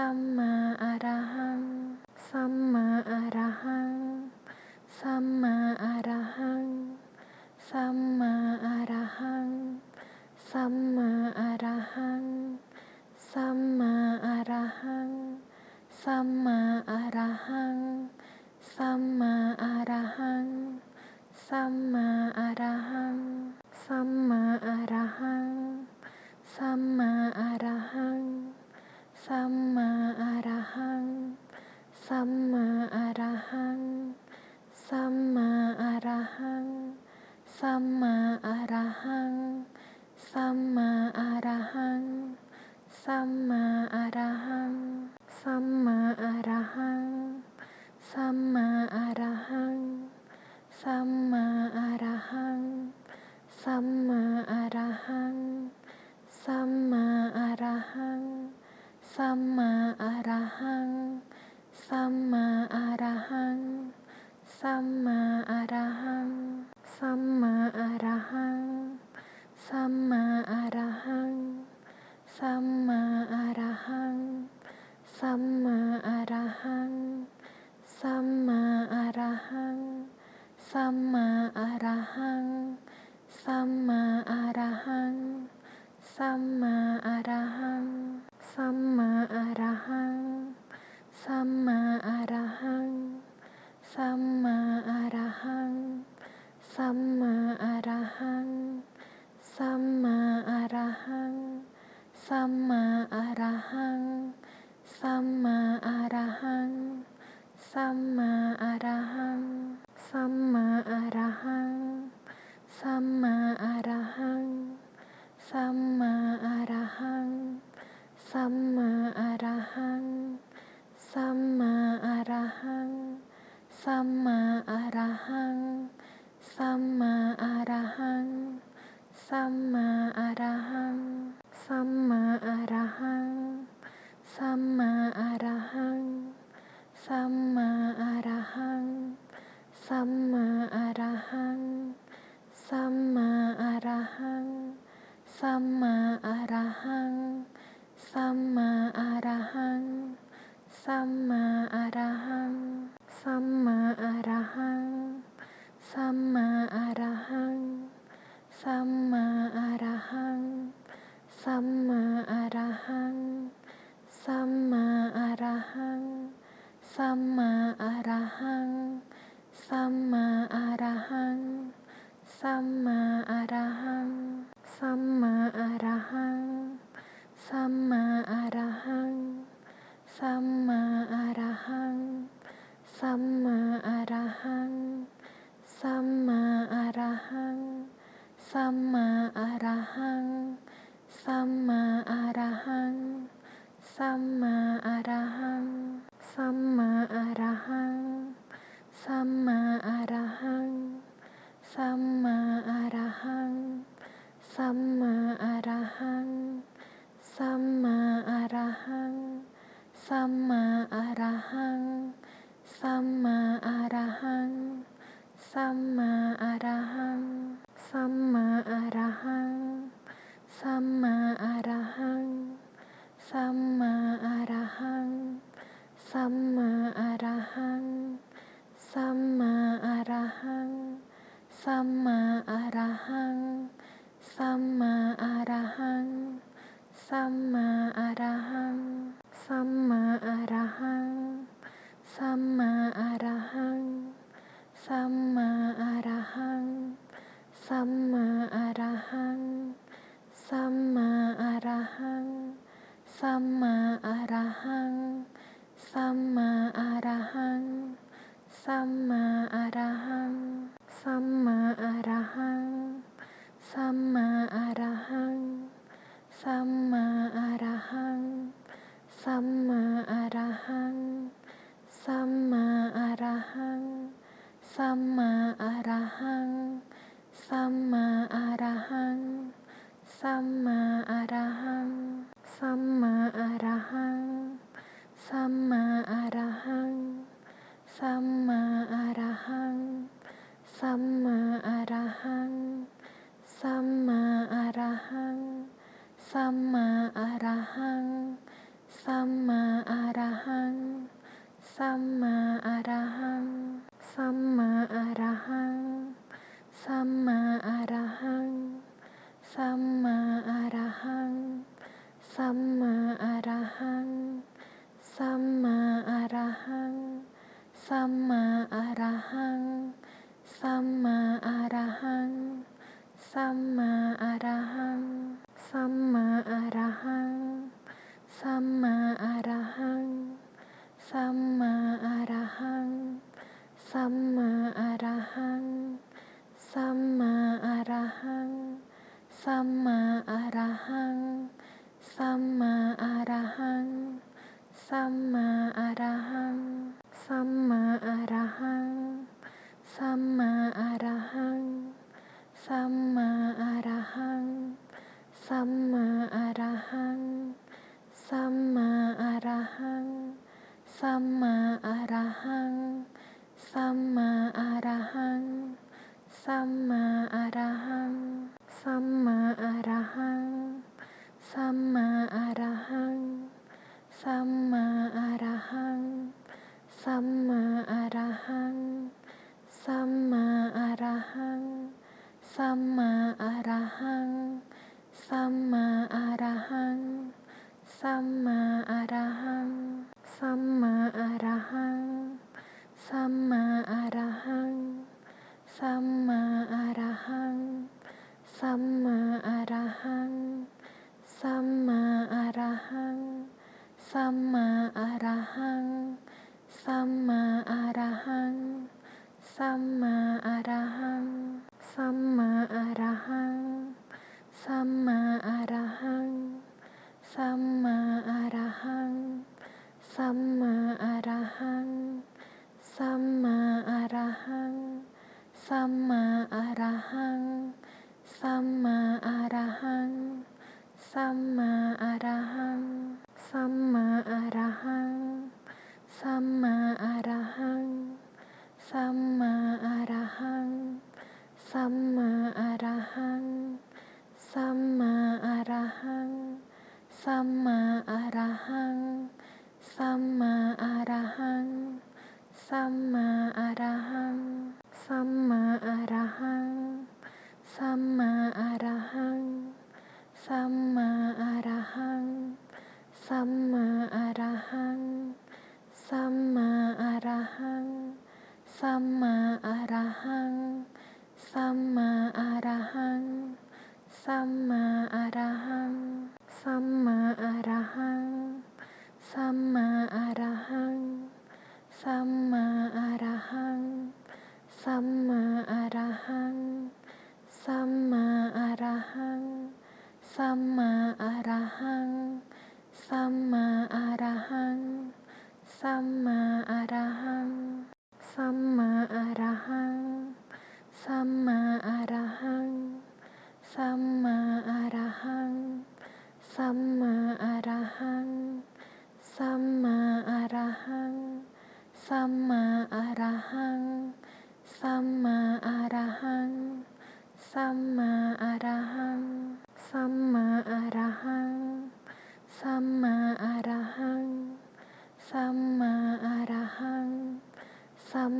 สัมมาอรหัง สัมมาอรหัง สัมมาอรหัง สัมมาอรหัง สัมมาอรหัง สัมมาอรหัง สัมมาอรหัง สัมมาอรหัง สัมมา สัมมาอรหัง สัมมาอรหัง สัมมาอรหัง สัมมาอรหัง สัมมาอรหัง สัมมาอรหัง สัมมาอรหัง สัมมาอรหัง สัมมา มาอรหัง สัมมาอะระหัง สัมมาอะระหัง สัมมาอะระหัง สัมมาอะระหัง สัมมาอะระหัง สัมมาอะระหัง สัมมาอะระหัง สัมมาอะระหัง สัมมาอะระหัง สัม สัมมาาอรหัง สัมมาอรหัง สัมมาอรหัง สัมมาอรหัง สัมมาอรหัง สัมมาอรหัง สัมมาอรหัง สัมมาอรหัง สัม สัมมาอรหัง สัมมาอรหัง สัมมาอรหัง สัมมาอรหัง สัมมาอรหัง สัมมาอรหัง สัมมาอรหัง สัมมาอรหัง สัมมา สัมมาอรหัง สัมมาอรหัง สัมมาอรหัง สัมมาอรหัง สัมมาอรหัง สัมมาอรหัง สัมมาอ สัมมาอรหัง สัมมาอรหัง สัมมาอรหัง สัมมาอรหัง สัมมาอรหัง สัมมาอรหัง สัมมาอรหัง สัมมาอรหัง สัมมาอรหัง สัมมาอรหัง สัมมาอรหัง สัมมาอรหัง สัมมาอรหัง สัมมาอรหัง สัมมาอรหัง สัมมาอรหัง สัมมาอรหัง สัมมาอรหัง สัมมาอรหัง สัมมาอรหัง สัมมาอรหัง สัมมาอรหัง สัมมาอรหัง สัมมาอรหัง สัมมาอรหัง สัมมาอรหัง สัมมาอรหัง สัมมาอรหัง สัมมาอรหัง สัมมาอรหัง สัมมาอรหัง สัมมาอรหัง สัมมาอรหัง สัมมาอรหัง สัมมาอรหัง สัมมาอรหัง สัมมาอรหัง สัมมาอรหัง สัมมาอรหัง สัมมาอรหัง สัมมาอรหัง สัมมาอรหัง สัมมาอรหัง สัมมาอรหัง สัม